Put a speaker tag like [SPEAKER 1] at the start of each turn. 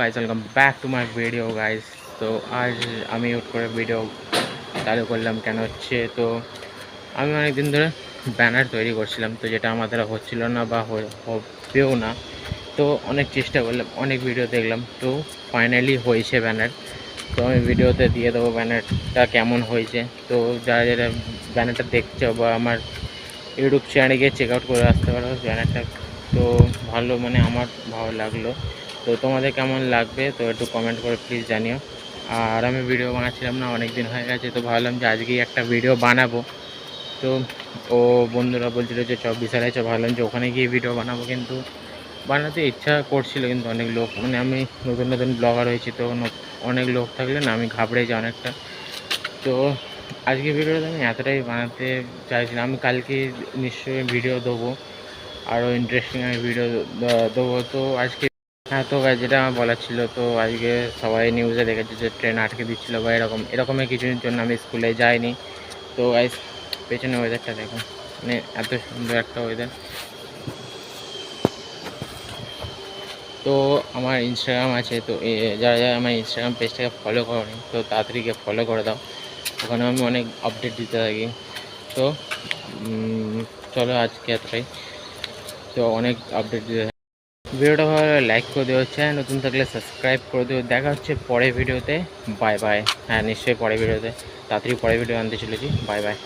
[SPEAKER 1] Guys welcome back to my video guys তো আজ আমি হুট করে ভিডিও চালু করলাম কেন হচ্ছে? তো, আমি অনেক দিন ধরে ব্যানার তৈরি করছিলাম, তো যেটা আমার দ্বারা হচ্ছিল না বা হবেও না। তো, অনেক চেষ্টা করলাম, অনেক ভিডিও দেখলাম, তো ফাইনালি হয়েছে ব্যানার তো আমি ভিডিওতে দিয়ে দেবো ব্যানারটা কেমন হয়েছে। তো, যারা যারা ব্যানারটা দেখছ বা আমার ইউটিউব চ্যানেলে গিয়ে চেক আউট করে আসতে পারো ব্যানারটা তো, ভালো মানে আমার ভালো লাগল। তো তোমাদের কেমন লাগবে তো একটু কমেন্ট করে প্লিজ জানিও। আর আমি ভিডিও বানাচ্ছিলাম না অনেক দিন হয়ে গেছে, তো ভাবলাম যে আজকেই একটা ভিডিও বানাবো। তো ও বন্ধুরা বলছিল যে চ বিশালে চ ভাবলাম যে ওখানে গিয়ে ভিডিও বানাবো, কিন্তু বানাতে ইচ্ছা করছিল, কিন্তু অনেক লোক মানে আমি নতুন নতুন ব্লগার হয়েছি, তো অনেক লোক থাকলে না আমি ঘাবড়ে যাই অনেকটা। তো আজকে ভিডিওটা আমি এতটাই বানাতে চাইছিলাম, আমি কালকে নিশ্চয়ই ভিডিও দেবো, আরও ইন্টারেস্টিং আমি ভিডিও দেবো। তো আজকে হ্যাঁ তো guys, যেটা আমার বলার ছিল তো আজকে সবাই নিউজে দেখেছে যে ট্রেন আটকে দিচ্ছিল বা এরকম এরকমের কিছুর জন্য আমি স্কুলে যাইনি। তো গাইজ পেছনে ওয়েদারটা দেখুন মানে এত সুন্দর একটা ওয়েদার তো আমার ইনস্টাগ্রাম আছে তো যারা যারা আমার ইনস্টাগ্রাম পেজটাকে ফলো করনি তো তাড়াতাড়ি গিয়ে ফলো করে দাও। ওখানে আমি অনেক আপডেট দিতে থাকি। তো চলো আজকে এতটাই। তো অনেক আপডেট দিতে ভিডিওটা ভালো লাইক করে দেওয়া হচ্ছে নতুন থাকলে সাবস্ক্রাইব করে দিও। দেখা হচ্ছে পরের ভিডিওতে। বাই বাই হ্যাঁ নিশ্চয়ই পরের ভিডিওতে। তাড়াতাড়ি পরের ভিডিও আনতে চলেছি। Bye bye